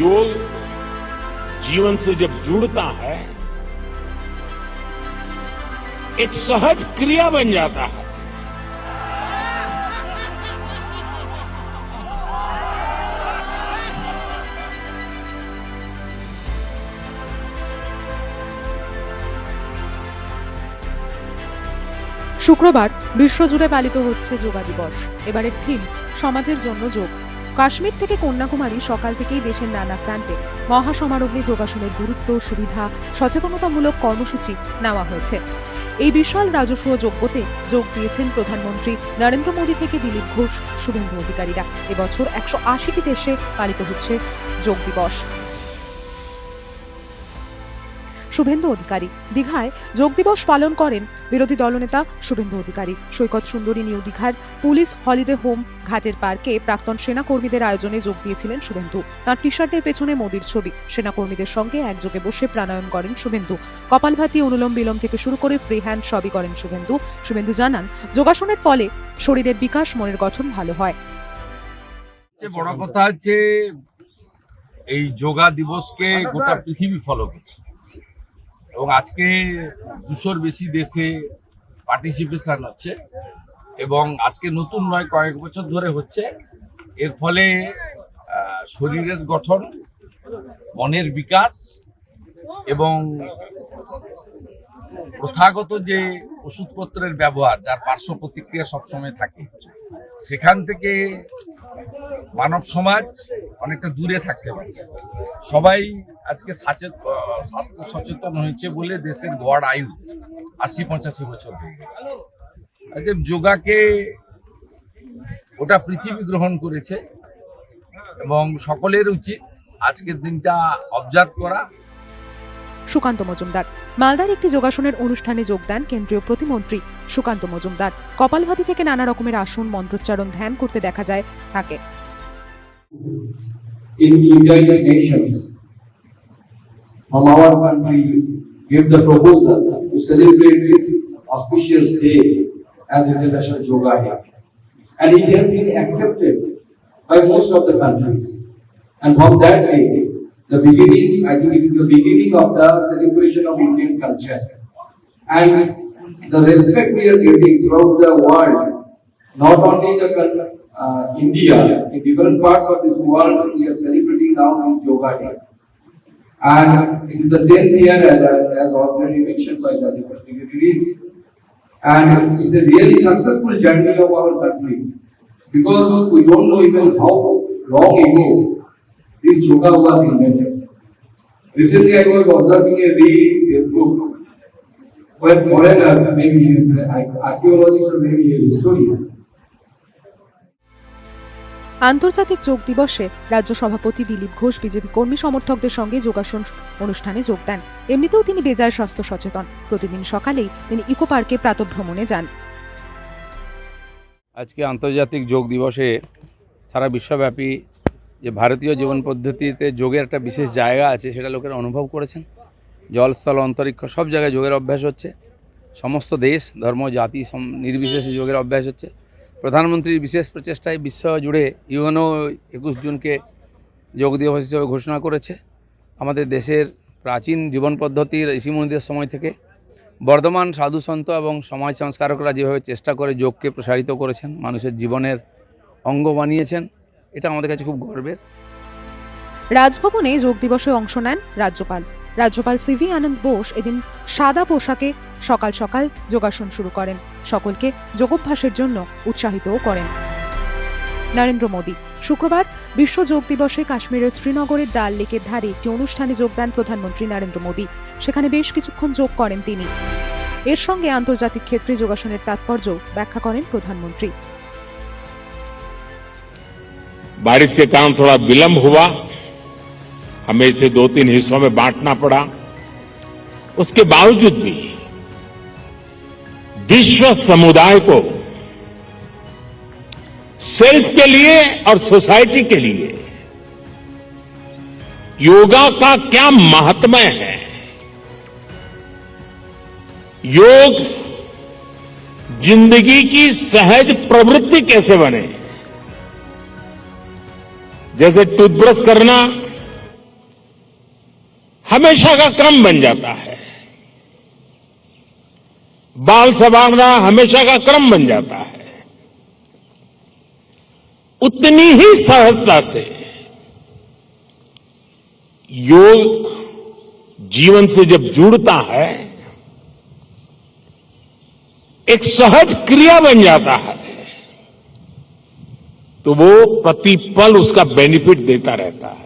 योग जीवन से जब जुड़ता है एक सहज क्रिया बन जाता है শুক্রবার বিশ্বজুড়ে পালিত হচ্ছে যোগা দিবস এবারের থিম সমাজের জন্য যোগ কাশ্মীর থেকে কন্যাকুমারী সকাল থেকেই দেশের নানা প্রান্তে মহাসমারোহে যোগাসনের গুরুত্ব, সুবিধা, সচেতনতামূলক কর্মসূচি নেওয়া হয়েছে। এই বিশাল রাজস্ব যোগ্যতে যোগ দিয়েছেন প্রধানমন্ত্রী নরেন্দ্র মোদী থেকে দিলীপ ঘোষ, শুভেন্দু অধিকারীরা। এবছর একশো আশিটি দেশে পালিত হচ্ছে যোগ দিবস। শুভেন্দু অধিকারী। দীঘায় যোগ দিবস পালন করেন বিরোধী দলনেতা শুভেন্দু অধিকারী। সৈকত সুন্দরী নিউ দীঘার পুলিশ হলিডে হোম ঘাটের পার্কে প্রাক্তন সেনাকর্মীদের আয়োজনে যোগ দিয়েছিলেন শুভেন্দু। তার টি শার্টের পেছনে মোদির ছবি। সেনাকর্মীদের সঙ্গে একযোগে বসে প্রাণায়াম করেন শুভেন্দু। কপালভাতি, অনুলোম বিলোম থেকে শুরু করে ফ্রি হ্যান্ড সবই করেন শুভেন্দু। শুভেন্দু জানান, যোগাসনের ফলে শরীরের বিকাশ, মনের গঠন ভালো হয়। বড় কথা হচ্ছে, এই যোগা দিবসকে গোটা পৃথিবী ফলো করছে। এবং আজকে দুশোর বেশি দেশে পার্টিসিপেশন হচ্ছে এবং আজকে নতুন নয় কয়েক বছর ধরে হচ্ছে। এর ফলে শরীরের গঠন মনের বিকাশ এবং প্রথাগত যে ওষুধপত্রের ব্যবহার যার পার্শ্ব প্রতিক্রিয়া সবসময় থাকে সেখান থেকে মানব সমাজ অনেকটা দূরে থাকতে পারছে। সবাই আজকে সচেত আহ, স্বাস্থ্য সচেতন হয়েছে বলে দেশের গড় আয়ু আশি পঁচাশি বছর হয়ে গেছে। যোগাকে ওটা পৃথিবী গ্রহণ করেছে এবং সকলের উচিত আজকের দিনটা অবজার্ভ করা। সুকান্ত মজুমদার মালদার একটি যোগাসনের অনুষ্ঠানে যোগ দেন কেন্দ্রীয় প্রতিমন্ত্রী সুকান্ত মজুমদার। কপালভাতি থেকে নানা রকমের আসন মন্ত্রোচ্চারণ ধ্যান করতে দেখা যায় তাকে। In United Nations from our country gave the proposal to celebrate this auspicious day as International Yoga Day. And it has been accepted by most of the countries. And from that day, the beginning, I think it is the beginning of the celebration of Indian culture. And the respect we are getting throughout the world, not only the uh, India, in different parts of this world, we are celebrating now this Yoga Day. And it is the tenth year as, as already mentioned by the different dignitaries. And it's a really successful journey of our country because we don't know even how long ago this yoga was invented. Recently, I was observing a reel in Facebook where foreigner, maybe he is an archaeologist or maybe a historian, আন্তর্জাতিক যোগ দিবসে রাজ্য সভাপতি Dilip Ghosh BJP কর্মী সমর্থকদের সঙ্গে যোগাসন অনুষ্ঠানে যোগ দেন। এমনিতেও তিনি বেজায় স্বাস্থ্য সচেতন। প্রতিদিন সকালেই তিনি ইকো পার্কে প্রাতভ্রমণে যান। আজকে আন্তর্জাতিক যোগ দিবসে সারা বিশ্বব্যাপী যে ভারতীয় জীবন পদ্ধতিতে যোগের একটা বিশেষ জায়গা আছে, সেটা লোকেরা অনুভব করেছেন। জলস্থল অন্তরিক্ষ সব জায়গায় যোগের অভ্যাস হচ্ছে। সমস্ত দেশ, ধর্ম, জাতি নির্বিশেষে যোগের অভ্যাস হচ্ছে। প্রধানমন্ত্রীর বিশেষ প্রচেষ্টায় বিশ্ব জুড়ে ইউএনও একুশ জুনকে যোগ দিবস হিসেবে ঘোষণা করেছে। আমাদের দেশের প্রাচীন জীবন পদ্ধতির ঋষিমুনিদের সময় থেকে বর্ধমান সাধুসন্ত এবং সমাজ সংস্কারকরা যেভাবে চেষ্টা করে যোগকে প্রসারিত করেছেন, মানুষের জীবনের অঙ্গ বানিয়েছেন, এটা আমাদের কাছে খুব গর্বের। রাজভবনে যোগ দিবসে অংশ নেন রাজ্যপাল। রাজ্যপাল সিভি আনন্দ বোস এদিন সাদা পোশাকে সকাল সকাল যোগাসন শুরু করেন সকলকে যোগাভ্যাসের জন্য উৎসাহিতও করেন নরেন্দ্র মোদী শুক্রবার বিশ্ব যোগ দিবসে কাশ্মীরের শ্রীনগরের ডাল লেকের ধারে একটি অনুষ্ঠানে যোগ দেন প্রধানমন্ত্রী নরেন্দ্র মোদী সেখানে বেশ কিছুক্ষণ যোগ করেন তিনি এর সঙ্গে আন্তর্জাতিক ক্ষেত্রে যোগাসনের তাৎপর্য ব্যাখ্যা করেন প্রধানমন্ত্রী बारिश के कारण थोड़ा विलंब हुआ हमें इसे दो तीन हिस्सों में बांटना पड़ा। उसके बावजूद भी विश्व समुदाय को सेल्फ के लिए और सोसाइटी के लिए योगा का क्या महात्म्य है? योग ज़िंदगी की सहज प्रवृत्ति कैसे बने? जैसे टूथब्रश करना हमेशा का क्रम बन जाता है। बाल संवारना हमेशा का क्रम बन जाता है। उतनी ही सहजता से योग जीवन से जब जुड़ता है, एक सहज क्रिया बन जाता है तो वो प्रतिपल उसका बेनिफिट देता रहता है।